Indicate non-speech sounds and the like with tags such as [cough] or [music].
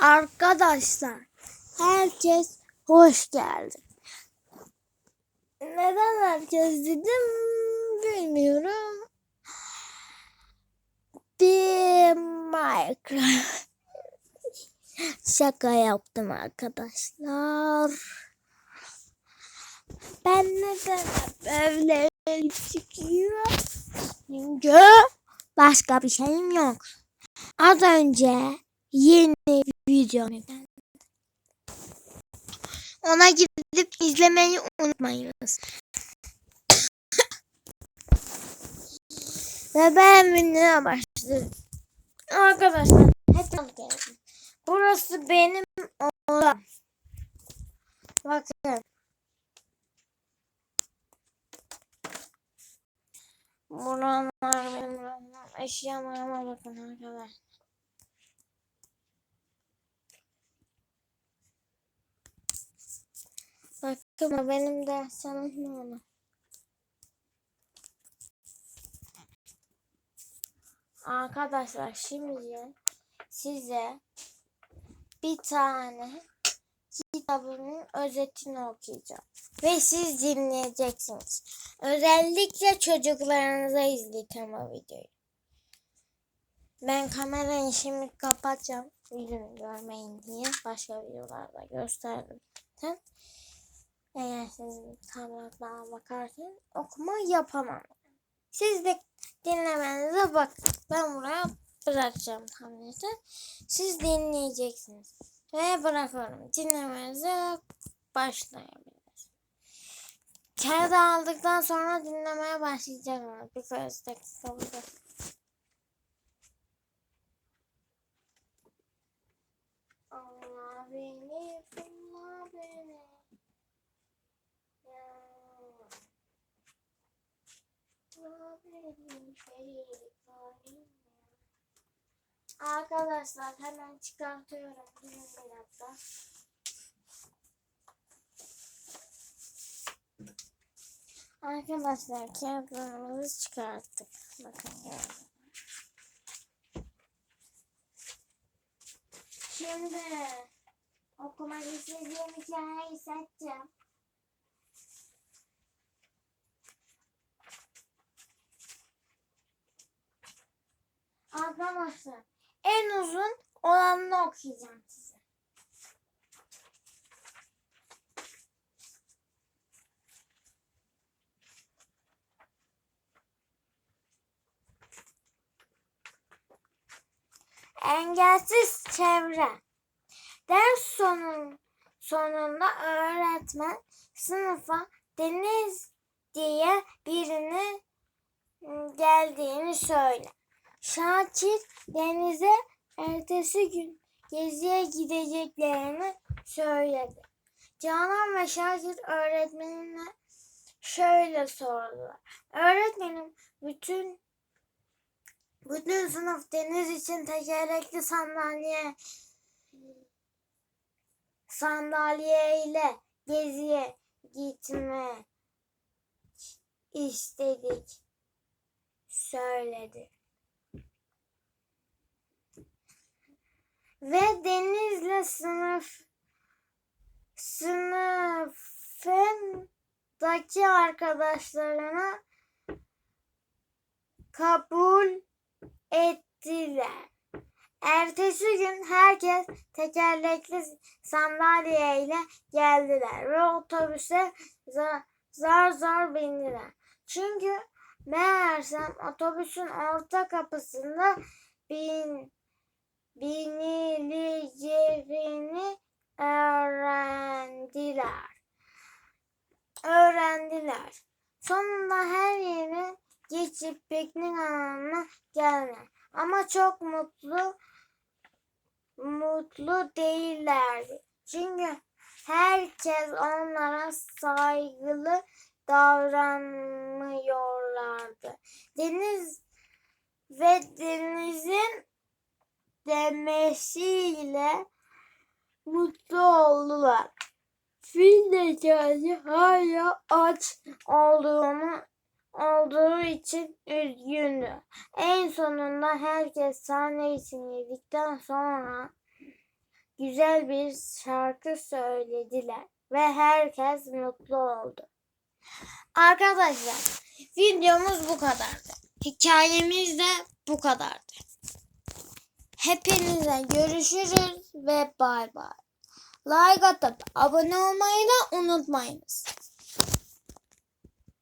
Arkadaşlar, herkes hoş geldi. Neden herkes dedim bilmiyorum. Bir Minecraft. [laughs] Şaka yaptım arkadaşlar. Ben neden böyle çıkıyorum? Çünkü başka bir şeyim yok. Az önce yeni yüklendi. Ona gidip izlemeyi unutmayınız. Ve ben videoya başladım. Arkadaşlar hep geldim. Burası benim odam. Bakın. Buralar benim buralar. Eşyalarıma bakın arkadaşlar. Bakın benim de sanırım onu. Arkadaşlar şimdi size bir tane kitabının özetini okuyacağım. Ve siz dinleyeceksiniz. Özellikle çocuklarınıza izletin o videoyu. Ben kamerayı şimdi kapatacağım. Yüzünü görmeyin diye başka videolarda gösterdim. Eğer siz tabletlara bakarken okuma yapamam. Siz de dinlemenize bak. Ben buraya bırakacağım tableti. Siz dinleyeceksiniz. Ve bırakıyorum. Dinlemenize başlayabiliriz. Kağıdı aldıktan sonra dinlemeye başlayacağım. Birkaç dakika burada. Allah beni, Allah beni. Ya. Allah beni, beni, Arkadaşlar hemen çıkartıyorum. Durun bir dakika. Arkadaşlar kağıtlarımızı çıkarttık. Bakın. Şimdi okumak istediğim hikayeyi seçeceğim. Arkadaşlar en uzun olanını okuyacağım size. Engelsiz çevre. Ders sonun, sonunda öğretmen sınıfa Deniz diye birini ıı, geldiğini söyle. Şakir Deniz'e ertesi gün geziye gideceklerini söyledi. Canan ve Şakir öğretmenine şöyle sordular. Öğretmenim bütün bütün sınıf deniz için tekerlekli sandalye sandalye ile geziye gitme istedik söyledi. Ve Deniz'le sınıf sınıfındaki arkadaşlarına kabul ettiler. Ertesi gün herkes tekerlekli sandalyeyle geldiler ve otobüse zar zar, zar bindiler. Çünkü meğersem otobüsün orta kapısında bin binileceğini öğrendiler. Öğrendiler. Sonunda her yere geçip piknik alanına geldiler. Ama çok mutlu mutlu değillerdi. Çünkü herkes onlara saygılı davranmıyorlardı. Deniz ve denizin demesiyle mutlu oldular. Fil necati hala aç olduğunu olduğu için üzgündü. En sonunda herkes sahne için yedikten sonra güzel bir şarkı söylediler ve herkes mutlu oldu. Arkadaşlar videomuz bu kadardı. Hikayemiz de bu kadardı. Hepinize görüşürüz ve bay bay. Like atıp abone olmayı da unutmayınız.